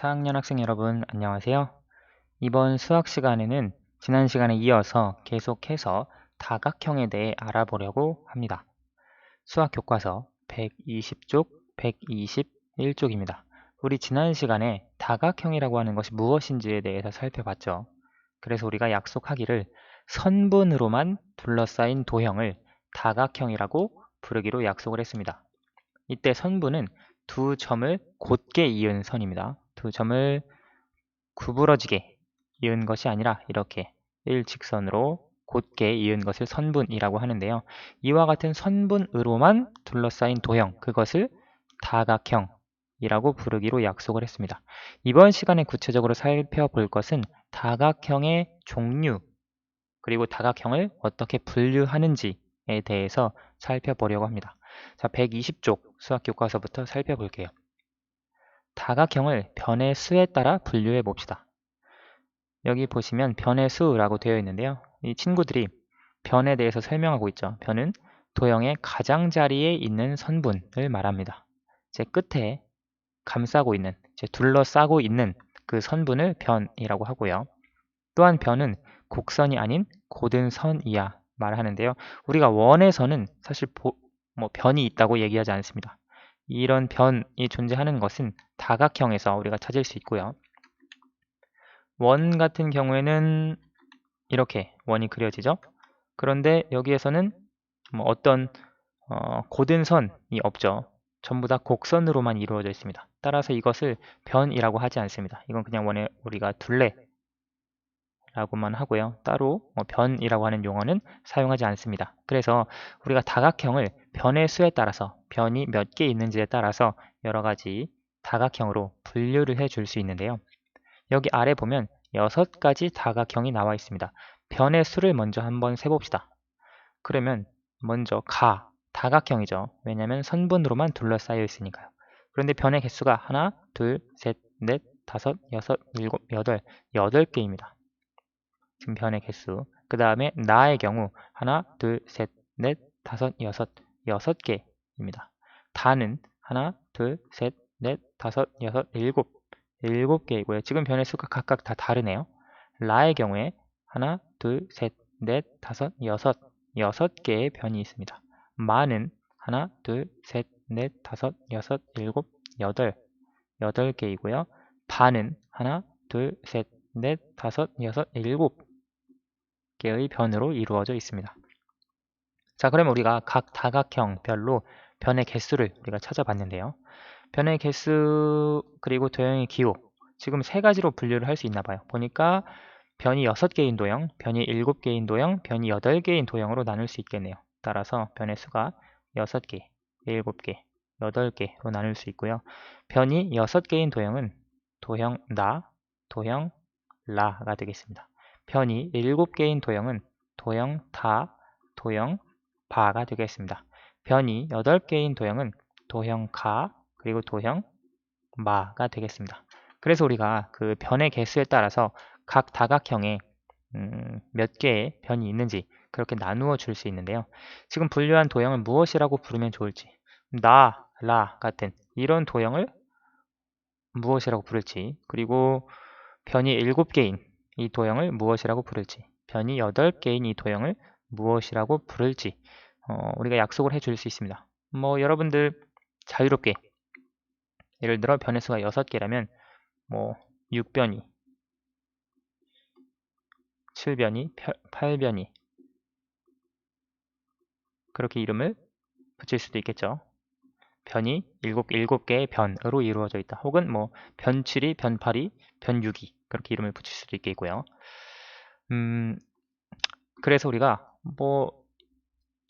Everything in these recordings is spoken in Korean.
4학년 학생 여러분 안녕하세요. 이번 수학 시간에는 지난 시간에 이어서 계속해서 다각형에 대해 알아보려고 합니다. 수학 교과서 120쪽, 121쪽입니다. 우리 지난 시간에 다각형이라고 하는 것이 무엇인지에 대해서 살펴봤죠. 그래서 우리가 약속하기를 선분으로만 둘러싸인 도형을 다각형이라고 부르기로 약속을 했습니다. 이때 선분은 두 점을 곧게 이은 선입니다. 두 점을 구부러지게 이은 것이 아니라 이렇게 일직선으로 곧게 이은 것을 선분이라고 하는데요. 이와 같은 선분으로만 둘러싸인 도형, 그것을 다각형이라고 부르기로 약속을 했습니다. 이번 시간에 구체적으로 살펴볼 것은 다각형의 종류, 그리고 다각형을 어떻게 분류하는지에 대해서 살펴보려고 합니다. 자, 120쪽 수학교과서부터 살펴볼게요. 다각형을 변의 수에 따라 분류해 봅시다. 여기 보시면 변의 수라고 되어 있는데요. 이 친구들이 변에 대해서 설명하고 있죠. 변은 도형의 가장자리에 있는 선분을 말합니다. 제 끝에 감싸고 있는, 제 둘러싸고 있는 그 선분을 변이라고 하고요. 또한 변은 곡선이 아닌 고든 선이야 말하는데요. 우리가 원에서는 사실 보, 뭐 변이 있다고 얘기하지 않습니다. 이런 변이 존재하는 것은 다각형에서 우리가 찾을 수 있고요. 원 같은 경우에는 이렇게 원이 그려지죠. 그런데 여기에서는 뭐 어떤 어, 고든 선이 없죠. 전부 다 곡선으로만 이루어져 있습니다. 따라서 이것을 변이라고 하지 않습니다. 이건 그냥 원에 우리가 둘레 라고만 하고요. 따로 뭐 변이라고 하는 용어는 사용하지 않습니다. 그래서 우리가 다각형을 변의 수에 따라서 변이 몇 개 있는지에 따라서 여러 가지 다각형으로 분류를 해 줄 수 있는데요. 여기 아래 보면 여섯 가지 다각형이 나와 있습니다. 변의 수를 먼저 한번 세봅시다. 그러면 먼저 가, 다각형이죠. 왜냐하면 선분으로만 둘러싸여 있으니까요. 그런데 변의 개수가 하나, 둘, 셋, 넷, 다섯, 여섯, 일곱, 여덟, 여덟 개입니다. 지금 변의 개수. 그 다음에 나의 경우 하나, 둘, 셋, 넷, 다섯, 여섯, 여섯 개입니다. 다는 하나, 둘, 셋, 넷, 다섯, 여섯, 일곱, 일곱 개이고요. 지금 변의 수가 각각 다 다르네요. 라의 경우에 하나, 둘, 셋, 넷, 다섯, 여섯, 여섯 개의 변이 있습니다. 마는 하나, 둘, 셋, 넷, 다섯, 여섯, 일곱, 여덟, 여덟 개이고요. 반은 하나, 둘, 셋, 넷, 다섯, 여섯, 일곱 개의 변으로 이루어져 있습니다. 자, 그러면 우리가 각 다각형별로 변의 개수를 우리가 찾아봤는데요. 변의 개수 그리고 도형의 기호 지금 세 가지로 분류를 할 수 있나 봐요. 보니까 변이 6개인 도형, 변이 7개인 도형, 변이 8개인 도형으로 나눌 수 있겠네요. 따라서 변의 수가 6개, 7개, 8개로 나눌 수 있고요. 변이 6개인 도형은 도형 나, 도형 라가 되겠습니다. 변이 7개인 도형은 도형 다, 도형 바가 되겠습니다. 변이 8개인 도형은 도형 가, 그리고 도형 마가 되겠습니다. 그래서 우리가 그 변의 개수에 따라서 각 다각형에 음, 몇 개의 변이 있는지 그렇게 나누어 줄 수 있는데요. 지금 분류한 도형을 무엇이라고 부르면 좋을지 나, 라 같은 이런 도형을 무엇이라고 부를지 그리고 변이 7개인 이 도형을 무엇이라고 부를지 변이 8개인 이 도형을 무엇이라고 부를지 어, 우리가 약속을 해줄 수 있습니다. 뭐 여러분들 자유롭게 예를 들어 변의 수가 6개라면 뭐 6변이 7변이 8변이 그렇게 이름을 붙일 수도 있겠죠. 변이 7, 7개의 변으로 이루어져 있다. 혹은 뭐 변7이, 변8이, 변6이 그렇게 이름을 붙일 수도 있겠고요. 음, 그래서 우리가 뭐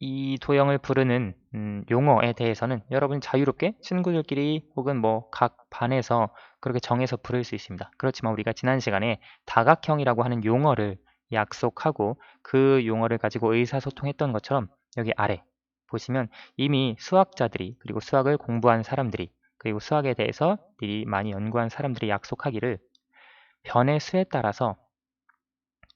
이 도형을 부르는 음, 용어에 대해서는 여러분 자유롭게 친구들끼리 혹은 뭐 각 반에서 그렇게 정해서 부를 수 있습니다. 그렇지만 우리가 지난 시간에 다각형이라고 하는 용어를 약속하고 그 용어를 가지고 의사소통했던 것처럼 여기 아래 보시면 이미 수학자들이 그리고 수학을 공부한 사람들이 그리고 수학에 대해서 미리 많이 연구한 사람들이 약속하기를 변의 수에 따라서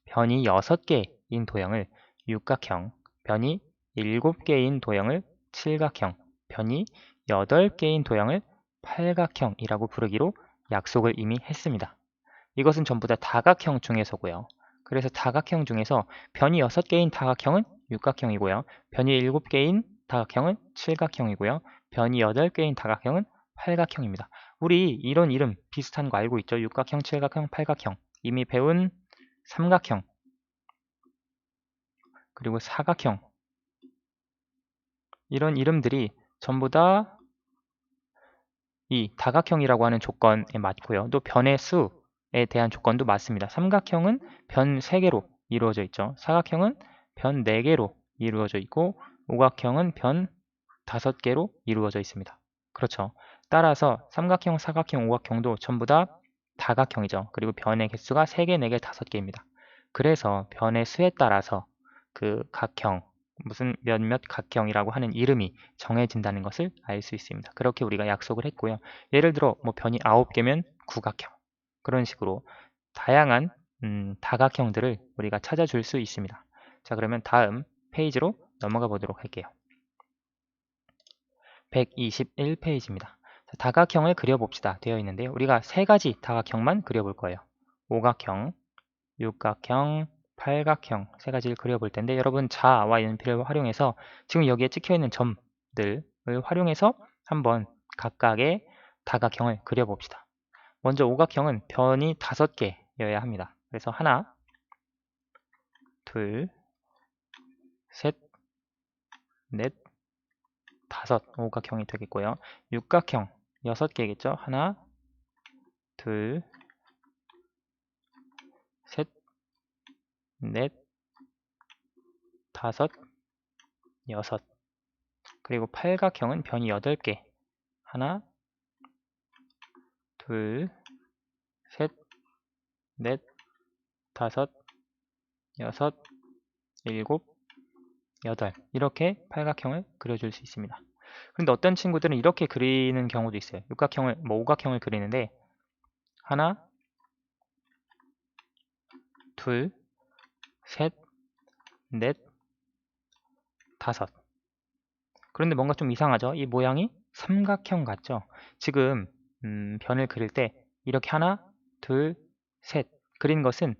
변이 6개인 도형을 육각형, 변이 7개인 도형을 칠각형, 변이 8개인 도형을 팔각형이라고 부르기로 약속을 이미 했습니다. 이것은 전부 다 다각형 중에서고요. 그래서 다각형 중에서 변이 6개인 다각형은 육각형이고요. 변이 7개인 다각형은 칠각형이고요. 변이 8개인 다각형은 팔각형입니다. 우리 이런 이름 비슷한 거 알고 있죠? 육각형, 칠각형, 팔각형. 이미 배운 삼각형, 그리고 사각형. 이런 이름들이 전부 다 이 다각형이라고 하는 조건에 맞고요. 또 변의 수에 대한 조건도 맞습니다. 삼각형은 변 3개로 이루어져 있죠. 사각형은 변 4개로 이루어져 있고 오각형은 변 5개로 이루어져 있습니다. 그렇죠. 따라서 삼각형, 사각형, 오각형도 전부 다 다각형이죠. 그리고 변의 개수가 3개, 4개, 5개입니다. 그래서 변의 수에 따라서 그 각형, 무슨 몇몇 각형이라고 하는 이름이 정해진다는 것을 알 수 있습니다. 그렇게 우리가 약속을 했고요. 예를 들어 뭐 변이 9개면 구각형 그런 식으로 다양한 음, 다각형들을 우리가 찾아줄 수 있습니다. 자 그러면 다음 페이지로 넘어가 보도록 할게요. 121페이지입니다. 다각형을 그려봅시다 되어 있는데요. 우리가 세 가지 다각형만 그려볼 거예요. 오각형, 육각형, 팔각형 세 가지를 그려볼 텐데 여러분 자와 연필을 활용해서 지금 여기에 찍혀 있는 점들을 활용해서 한번 각각의 다각형을 그려봅시다. 먼저 오각형은 변이 다섯 개여야 합니다. 그래서 하나, 둘, 셋, 넷, 다섯 오각형이 되겠고요. 육각형 여섯 개겠죠. 하나, 둘, 셋, 넷, 다섯, 여섯 그리고 팔각형은 변이 여덟 개 하나, 둘, 셋, 넷, 다섯, 여섯, 일곱, 여덟 이렇게 팔각형을 그려줄 수 있습니다. 그런데 어떤 친구들은 이렇게 그리는 경우도 있어요. 육각형을, 뭐 오각형을 그리는데 하나, 둘, 셋, 넷, 다섯 그런데 뭔가 좀 이상하죠? 이 모양이 삼각형 같죠? 지금 음, 변을 그릴 때 이렇게 하나, 둘, 셋 그린 것은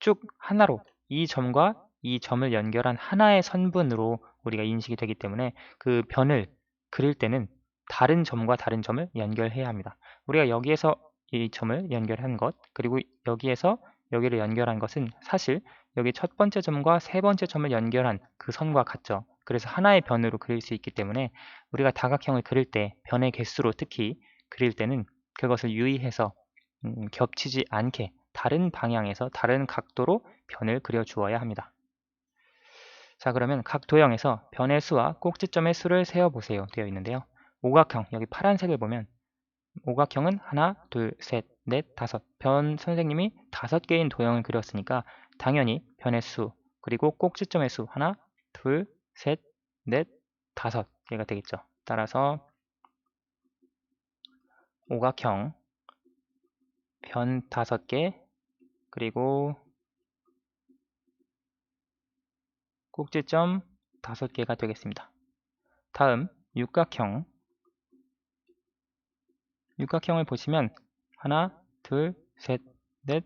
쭉 하나로 이 점과 이 점을 연결한 하나의 선분으로 우리가 인식이 되기 때문에 그 변을 그릴 때는 다른 점과 다른 점을 연결해야 합니다. 우리가 여기에서 이 점을 연결한 것 그리고 여기에서 여기를 연결한 것은 사실 여기 첫 번째 점과 세 번째 점을 연결한 그 선과 같죠. 그래서 하나의 변으로 그릴 수 있기 때문에 우리가 다각형을 그릴 때 변의 개수로 특히 그릴 때는 그것을 유의해서 음, 겹치지 않게 다른 방향에서 다른 각도로 변을 그려 주어야 합니다. 자 그러면 각 도형에서 변의 수와 꼭지점의 수를 세어보세요 되어 있는데요. 오각형 여기 파란색을 보면 오각형은 하나, 둘, 셋, 넷, 다섯 변 선생님이 다섯 개인 도형을 그렸으니까 당연히 변의 수 그리고 꼭지점의 수 하나, 둘, 셋, 넷, 다섯 개가 되겠죠. 따라서 오각형 변 다섯 개 그리고 꼭지점 다섯 개가 되겠습니다. 다음 육각형 육각형을 보시면 하나, 둘, 셋, 넷,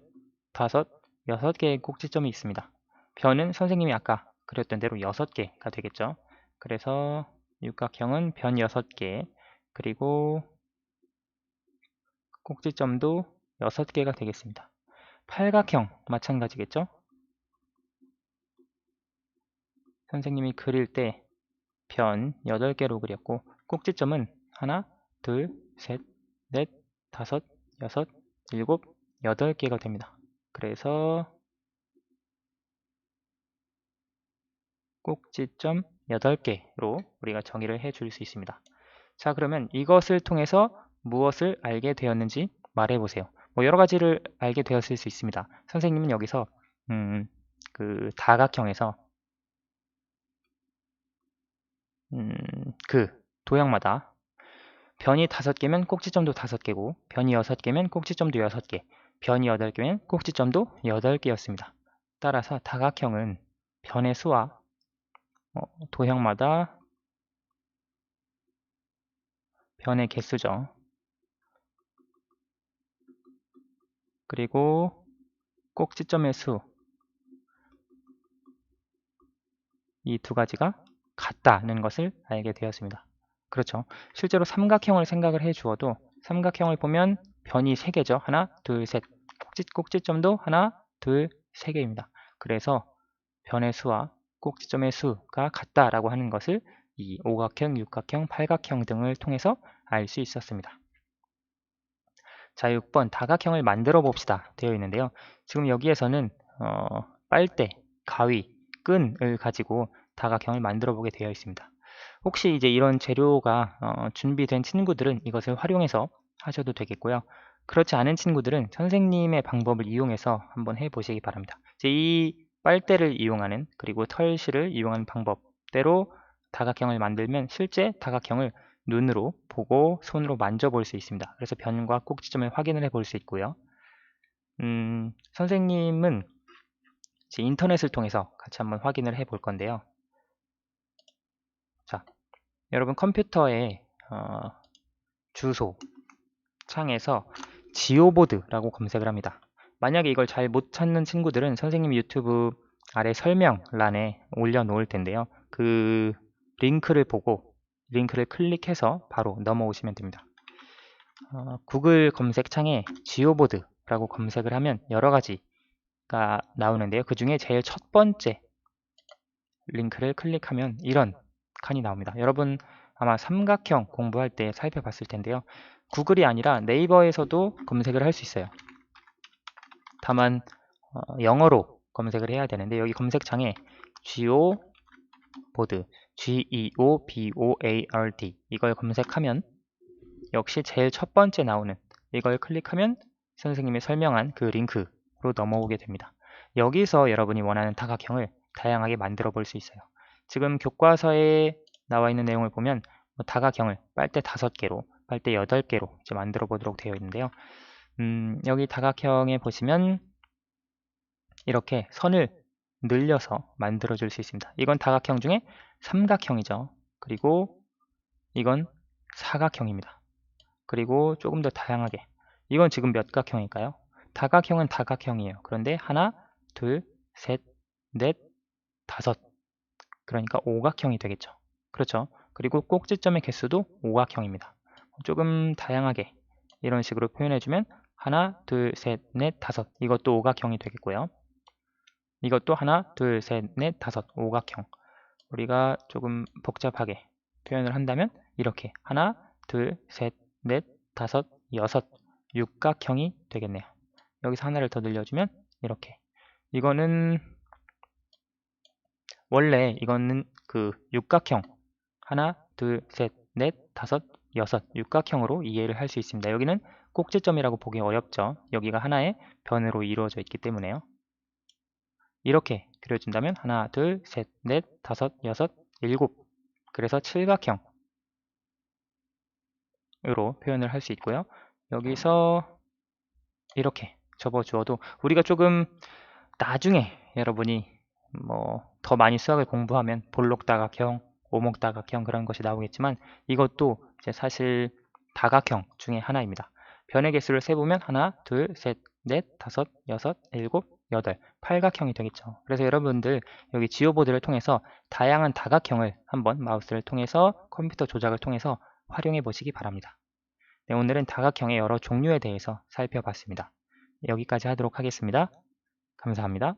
다섯, 여섯 개의 꼭지점이 있습니다. 변은 선생님이 아까 그렸던 대로 여섯 개가 되겠죠. 그래서 육각형은 변 6개 그리고 꼭지점도 6개가 되겠습니다. 팔각형 마찬가지겠죠? 선생님이 그릴 때 변 8개로 그렸고 꼭지점은 하나, 둘, 셋, 넷, 다섯, 여섯, 일곱, 여덟 개가 됩니다. 그래서 꼭지점 8개로 우리가 정의를 해줄 수 있습니다. 자 그러면 이것을 통해서 무엇을 알게 되었는지 말해 보세요. 뭐 여러 가지를 알게 되었을 수 있습니다. 선생님은 여기서 음, 그 다각형에서 음, 그 도형마다 변이 5개면 꼭지점도 5개고 변이 6개면 꼭지점도 6개 변이 8개면 꼭지점도 8개였습니다. 따라서 다각형은 변의 수와 어, 도형마다 변의 개수죠. 그리고 꼭지점의 수 이 두 가지가 같다는 것을 알게 되었습니다. 그렇죠. 실제로 삼각형을 생각을 해 주어도 삼각형을 보면 변이 3개죠. 하나, 둘, 셋. 꼭지, 꼭지점도 하나, 둘, 세 개입니다. 그래서 변의 수와 꼭지점의 수가 같다라고 하는 것을 이 오각형, 육각형, 팔각형 등을 통해서 알 수 있었습니다. 자, 6번 다각형을 만들어 봅시다 되어 있는데요. 지금 여기에서는 어, 빨대, 가위, 끈을 가지고 다각형을 만들어 보게 되어 있습니다. 혹시 이제 이런 재료가 어, 준비된 친구들은 이것을 활용해서 하셔도 되겠고요. 그렇지 않은 친구들은 선생님의 방법을 이용해서 한번 해보시기 바랍니다. 이제 이 빨대를 이용하는 그리고 털실을 이용하는 방법대로 다각형을 만들면 실제 다각형을 눈으로 보고 손으로 만져볼 수 있습니다. 그래서 변과 꼭지점을 확인을 해볼 수 있고요. 음, 선생님은 인터넷을 통해서 같이 한번 확인을 해볼 건데요. 자, 여러분 컴퓨터에 어, 주소 창에서 지오보드라고 검색을 합니다. 만약에 이걸 잘 못 찾는 친구들은 선생님 유튜브 아래 설명란에 올려놓을 텐데요. 그 링크를 보고 링크를 클릭해서 바로 넘어오시면 됩니다. 어, 구글 검색창에 지오보드라고 검색을 하면 여러 가지가 나오는데요. 그 중에 제일 첫 번째 링크를 클릭하면 이런 칸이 나옵니다. 여러분 아마 삼각형 공부할 때 살펴봤을 텐데요. 구글이 아니라 네이버에서도 검색을 할 수 있어요. 다만 어, 영어로 검색을 해야 되는데 여기 검색창에 geoboard, G-E-O-B-O-A-R-D 이걸 검색하면 역시 제일 첫 번째 나오는 이걸 클릭하면 선생님이 설명한 그 링크로 넘어오게 됩니다. 여기서 여러분이 원하는 다각형을 다양하게 만들어 볼 수 있어요. 지금 교과서에 나와 있는 내용을 보면 뭐 다각형을 빨대 5개로 빨대 8개로 이제 만들어 보도록 되어 있는데요. 음, 여기 다각형에 보시면 이렇게 선을 늘려서 만들어 줄 수 있습니다. 이건 다각형 중에 삼각형이죠. 그리고 이건 사각형입니다. 그리고 조금 더 다양하게 이건 지금 몇 각형일까요? 다각형은 다각형이에요. 그런데 하나, 둘, 셋, 넷, 다섯 그러니까 오각형이 되겠죠. 그렇죠. 그리고 꼭지점의 개수도 오각형입니다. 조금 다양하게 이런 식으로 표현해주면 하나, 둘, 셋, 넷, 다섯 이것도 오각형이 되겠고요. 이것도 하나, 둘, 셋, 넷, 다섯 오각형 우리가 조금 복잡하게 표현을 한다면 이렇게 하나, 둘, 셋, 넷, 다섯, 여섯 육각형이 되겠네요. 여기서 하나를 더 늘려주면 이렇게 이거는 원래 이거는 그 육각형 하나, 둘, 셋, 넷, 다섯, 여섯 육각형으로 이해를 할 수 있습니다. 여기는 꼭지점이라고 보기 어렵죠. 여기가 하나의 변으로 이루어져 있기 때문에요. 이렇게 그려준다면 하나, 둘, 셋, 넷, 다섯, 여섯, 일곱 그래서 칠각형으로 표현을 할 수 있고요. 여기서 이렇게 접어주어도 우리가 조금 나중에 여러분이 뭐 더 많이 수학을 공부하면 볼록 다각형, 오목 다각형 그런 것이 나오겠지만 이것도 이제 사실 다각형 중에 하나입니다. 변의 개수를 세보면 하나, 둘, 셋, 넷, 다섯, 여섯, 일곱, 여덟, 팔각형이 되겠죠. 그래서 여러분들 여기 지오보드를 통해서 다양한 다각형을 한번 마우스를 통해서 컴퓨터 조작을 통해서 활용해 보시기 바랍니다. 네, 오늘은 다각형의 여러 종류에 대해서 살펴봤습니다. 여기까지 하도록 하겠습니다. 감사합니다.